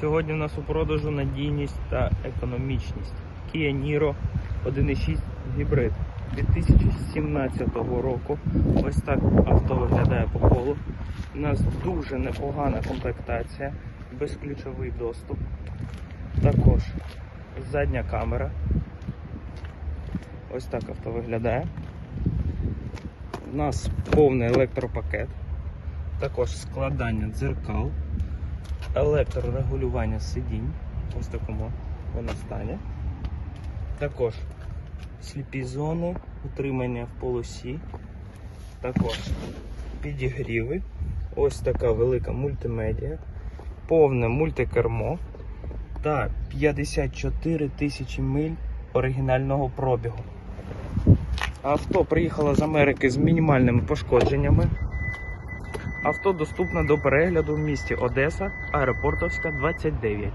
Сьогодні у нас у продажу надійність та економічність. Kia Niro 1.6 гібрид 2017 року. Ось так авто виглядає по колу. У нас дуже непогана комплектація, безключовий доступ. Також задня камера. Ось так авто виглядає. У нас повний електропакет, також складання дзеркал, електрорегулювання сидінь. Ось такому воно стані. Також сліпі зони, утримання в полосі, також підігріви. Ось така велика мультимедіа, повне мультикермо та 54 тисячі миль оригінального пробігу. Авто приїхало з Америки з мінімальними пошкодженнями. Авто доступне до перегляду в місті Одеса, Аеропортовська, 29.